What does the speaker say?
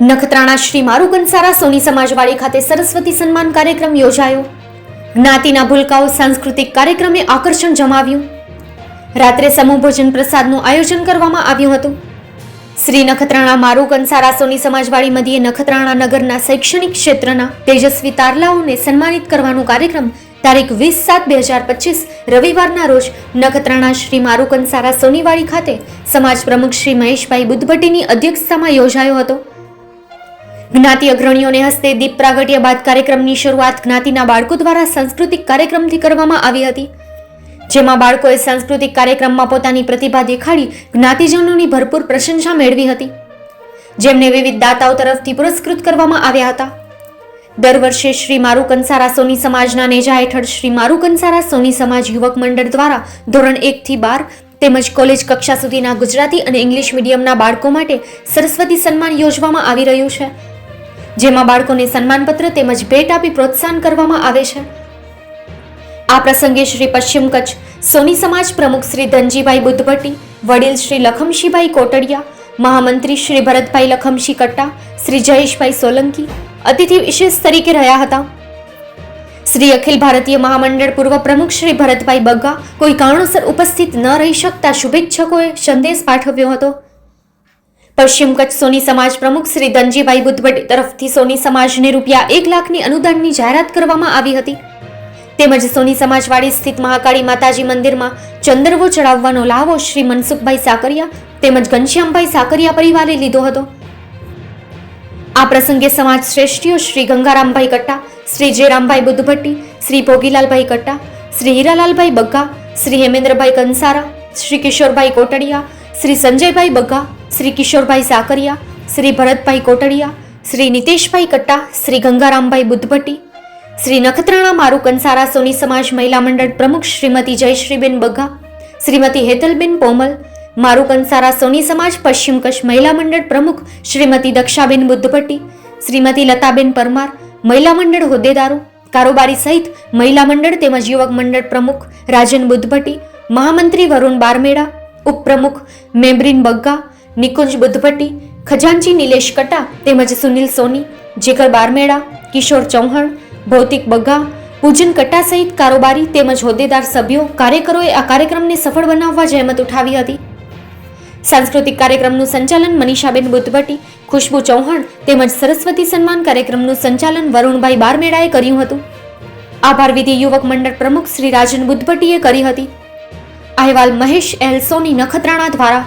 નખત્રાણા શ્રી મારુ કંસારા સોની સમાજવાડી ખાતે સરસ્વતી સન્માન કાર્યક્રમ યોજાયો. જ્ઞાતિના ભૂલકાઓ સાંસ્કૃતિક કાર્યક્રમે આકર્ષણ જમાવ્યું. રાત્રે સમૂહ ભોજન પ્રસાદનું આયોજન કરવામાં આવ્યું હતું. શ્રી નખત્રાણા મારુ કંસારા સોની સમાજવાડી મધ્યે નખત્રાણા નગરના શૈક્ષણિક ક્ષેત્રના તેજસ્વી તારલાઓને સન્માનિત કરવાનો કાર્યક્રમ તારીખ વીસ સાત બે હજાર પચીસ રવિવારના રોજ નખત્રાણા શ્રી મારુ કંસારા સોનીવાડી ખાતે સમાજ પ્રમુખ શ્રી મહેશભાઈ બુદ્ધભટ્ટીની અધ્યક્ષતામાં યોજાયો હતો. જ્ઞાતિ અગ્રણીઓને હસ્તે દીપ પ્રાગટ્ય બાદ કાર્યક્રમની શરૂઆત જ્ઞાતિના બાળકો દ્વારા સાંસ્કૃતિક કાર્યક્રમથી કરવામાં આવી હતી. જેમાં બાળકોએ સાંસ્કૃતિક કાર્યક્રમમાં પોતાની પ્રતિભા દેખાડી જ્ઞાતિજનોની ભરપૂર પ્રશંસા મેળવી હતી. જેમને વિવિધ દાતાઓ તરફથી પુરસ્કૃત કરવામાં આવ્યા હતા. દર વર્ષે શ્રી મારુ કંસારા સોની સમાજના નેજા હેઠળ શ્રી મારુ કંસારા સોની સમાજ યુવક મંડળ દ્વારા ધોરણ એકથી બાર તેમજ કોલેજ કક્ષા સુધીના ગુજરાતી અને ઇંગ્લિશ મીડિયમના બાળકો માટે સરસ્વતી સન્માન યોજવામાં આવી રહ્યું છે. જેમાં બાળકોને સન્માનપત્ર તેમજ ભેટ આપી પ્રોત્સાહન કરવામાં આવે છે. આ પ્રસંગે શ્રી પશ્ચિમ કચ્છ સોની સમાજ પ્રમુખ શ્રી ધનજીભાઈ બુદ્ધભટ્ટી, વડીલ શ્રી લખમશીભાઈ કોટડિયા, મહામંત્રી શ્રી ભરતભાઈ લખમશી કટ્ટા, શ્રી જયેશભાઈ સોલંકી, અતિથિ વિશેષ તરીકે રહ્યા હતા. શ્રી અખિલ ભારતીય મહામંડળ પૂર્વ પ્રમુખ શ્રી ભરતભાઈ બગ્ગા કોઈ કારણોસર ઉપસ્થિત ન રહી શકતા શુભેચ્છકોએ સંદેશ પાઠવ્યો હતો. પશ્ચિમ કચ્છ સોની સમાજ પ્રમુખ શ્રી ધનજીભાઈ બુદ્ધભટ્ટી તરફથી સોની સમાજને રૂપિયા એક લાખની અનુદાનની જાહેરાત કરવામાં આવી હતી. તેમજ સોની સમાજવાડી સ્થિત મહાકાળી માતાજી મંદિરમાં ચંદરવો ચડાવવાનો લાવો શ્રી મનસુખભાઈ સાકરિયા તેમજ ઘનશ્યામભાઈ સાકરિયા પરિવારે લીધો હતો. આ પ્રસંગે સમાજ શ્રેષ્ઠીઓ શ્રી ગંગારામભાઈ કટ્ટા, શ્રી જયરામભાઈ બુદ્ધભટ્ટી શ્રી ભોગીલાલભાઈ કટ્ટા, શ્રી હીરાલાલભાઈ બગ્ગા, શ્રી હેમેન્દ્રભાઈ કંસારા, શ્રી કિશોરભાઈ કોટડિયા, શ્રી સંજયભાઈ બગ્ગા શ્રી કિશોરભાઈ સાકરિયા, શ્રી ભરતભાઈ કોટડિયા, શ્રી નિતેશભાઈ કટ્ટા, શ્રી ગંગારામભાઈ બુદ્ધભટ્ટી, શ્રી નખત્રાણા મારુ કંસારા સોની સમાજ મહિલા મંડળ પ્રમુખ શ્રીમતી જયશ્રીબેન બગ્ગા શ્રીમતી હેતલબેન પોમલ, મારુ કંસારા સોની સમાજ પશ્ચિમ કચ્છ મહિલા મંડળ પ્રમુખ શ્રીમતી દક્ષાબેન બુદ્ધભટ્ટી, શ્રીમતી લતાબેન પરમાર, મહિલા મંડળ હોદ્દેદારો, કારોબારી સહિત મહિલા મંડળ તેમજ યુવક મંડળ પ્રમુખ રાજન બુદ્ધભટ્ટી, મહામંત્રી વરુણ બારમેડા ઉપપ્રમુખ મેમ્બ્રીન બગ્ગા નિકુંજ બુદ્ધભટ્ટી, ખજાનચી નિલેશ કટ્ટા તેમજ સુનિલ સોની જેકર બારમેડા કિશોર ચૌહાણ, ભૌતિક બગ્ગા પૂજન કટ્ટા સહિત કારોબારી તેમજ હોદ્દેદાર સભ્યો કાર્યકરોએ આ કાર્યક્રમને સફળ બનાવવા જહેમત ઉઠાવી હતી. સાંસ્કૃતિક કાર્યક્રમનું સંચાલન મનીષાબેન બુદ્ધભટ્ટી, ખુશ્બુ ચૌહાણ તેમજ સરસ્વતી સન્માન કાર્યક્રમનું સંચાલન વરુણભાઈ બારમેડાએ કર્યું હતું. આભાર વિધિ યુવક મંડળ પ્રમુખ શ્રી રાજન બુદ્ધભટ્ટીએ કરી હતી. અહેવાલ મહેશ એલ સોની નખત્રાણા દ્વારા